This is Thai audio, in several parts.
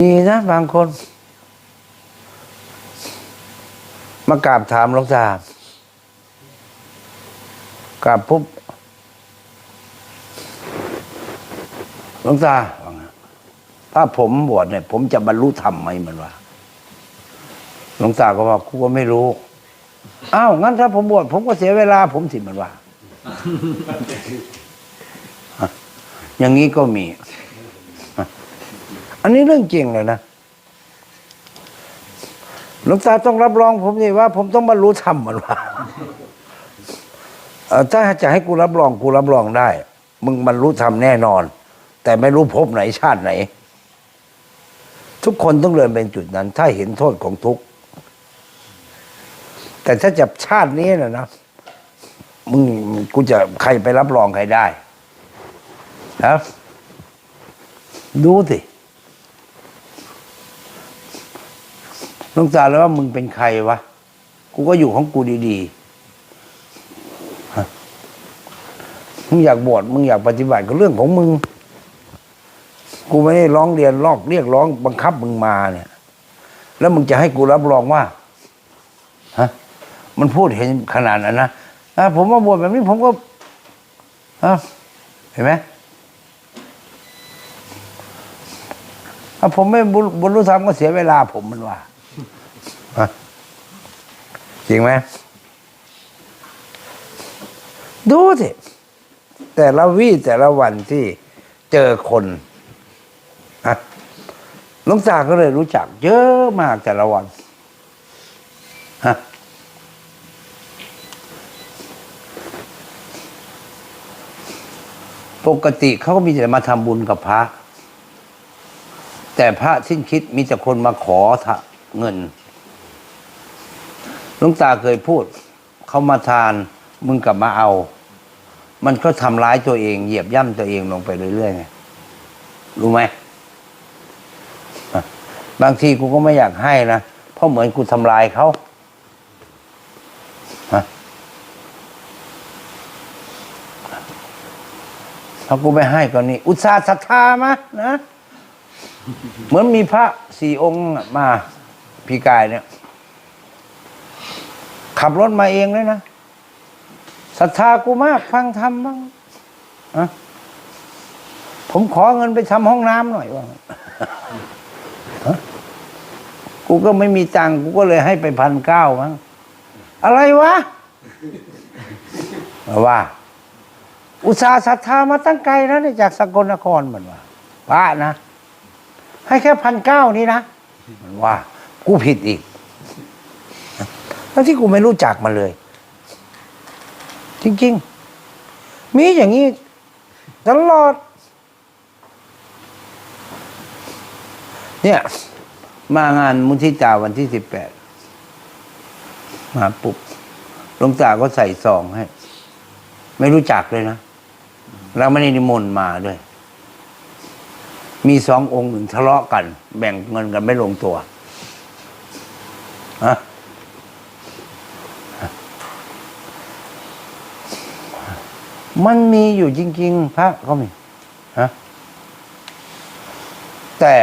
มีนะบางคน มากราบถามหลวงตากราบปุ๊บหลวงตาถ้าผมบวชเนี่ย ผมจะบรรลุธรรมไหมมันว่าหลวงตาก็ว่ากูก็ไม่รู้อ้าวงั้นถ้าผมบวชผมก็เสียเวลา ผมสิมันว่าอย่างนี้ก็มี อันนี้เรื่องจริงเลยนะหลวงตาต้องรับรองผมนี่ว่า ผมต้องบรรลุธรรมมันว่าถ้าจะให้กูรับรองกูรับรองได้ มึงบรรลุธรรมแน่นอน แต่ไม่รู้ภพไหนชาติไหน ทุกคนต้องเดินเป็นจุดนั้น ถ้าเห็นโทษของทุกข์แต่ถ้าจะชาตินี้นะนะมึงกูจะใครไปรับรองใครได้ครับดูสิ หลวงตาแล้วว่ามึงเป็นใครวะ กูก็อยู่ของกูดีๆมึงอยากบวชมึงอยากปฏิบัติก็เรื่องของมึง กูไม่ได้ร้องเรียนลอกเรียกร้องบังคับมึงมาเนี่ย แล้วมึงจะให้กูรับรองว่าฮะมันพูดเห็นขนาดนั้นนะอะผมมาบวชแบบนี้ผมก็ฮะเห็นไหมถ้าผมไม่บุญรู้ธรรมก็เสียเวลาผมมันว่าฮะ จริงไหมดูสิ แต่ละวี่แต่ละวันที่เจอคนฮะลวงตาก็เลยรู้จัก เยอะมากแต่ละวันฮะปกติเขาก็มีแต่มาทำบุญกับพระ แต่พระสิ้นคิดมีแต่คนมาขอเงิน ลวงตาเคยพูด เขามาทานมึงกลับมาเอา มันก็ทำร้ายตัวเอง เหยียบย่ำตัวเองลงไปเรื่อยๆไงรู้ไหมบางทีกูก็ไม่อยากให้นะเพราะเหมือนกูทำลายเขาถ้ากูไม่ให้ก็นี่อุตส่าห์ศรัทธามานะ เหมือนมีพระสี่องค์มาพี่กายเนี่ย ขับรถมาเองเลยนะศรัทธากูมากฟังธรรมบ้างอะผมขอเงินไปทำห้องน้ำหน่อยว่าฮะกูก็ไม่มีตังกูก็เลยให้ไปพันเก้ามั้งอะไรวะว่า อุตสาห์ศรัทธามาตั้งไกลนะเนี่ยจากสกลนครเหมือนว่าพระนะ ให้แค่พันเก้านี่นะมันว่า กูผิดอีก ทั้งที่กูไม่รู้จักมันเลย จริง ๆ มีอย่างนี้ตลอด เนี่ย มางานมุทิตาวันที่สิบแปดมาปุ๊บหลวงตาก็ใส่ซองให้ ไม่รู้จักเลยนะแล้วไม่ได้นิมนต์มาด้วย มีสององค์หนึ่งทะเลาะกัน แบ่งเงินกันไม่ลงตัวอะ มันมีอยู่จริง ๆ พระเขามีฮะแต่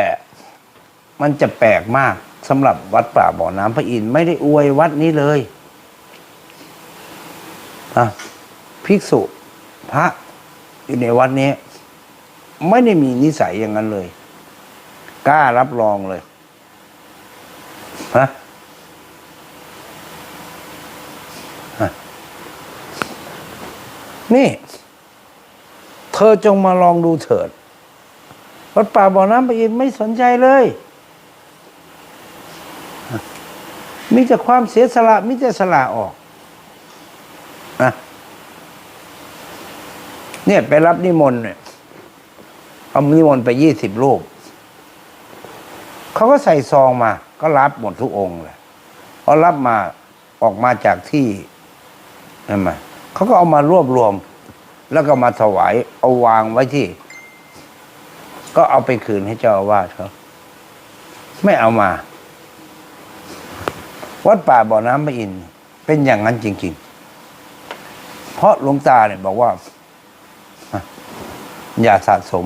มันจะแปลกมากสำหรับวัดป่าบ่อน้ำพระอินทร์ไม่ได้อวยวัดนี้เลยอะภิกษุพระอยู่ในวัดนี้ ไม่ได้มีนิสัยอย่างนั้นเลย กล้ารับรองเลยฮะฮะ นี่ เธอจงมาลองดูเถิด วัดป่าบ่อน้ำไปอินไม่สนใจเลย มีแต่ความเสียสละ มีแต่สละออกนะเนี่ยไปรับนิมนต์เนี่ยเอานิมนต์ไปยี่สิบรูปเขาก็ใส่ซองมา ก็รับหมดทุกองค์เลยพอรับมาออกมาจากที่นั่นมา เขาก็เอามารวบรวม แล้วก็มาถวาย เอาวางไว้ที่ ก็เอาไปคืนให้เจ้าอาวาสเขาไม่เอามา วัดป่าบ่อน้ำพระอินเป็นอย่างนั้นจริง ๆ เพราะหลวงตาเนี่ยบอกว่า อย่าสะสม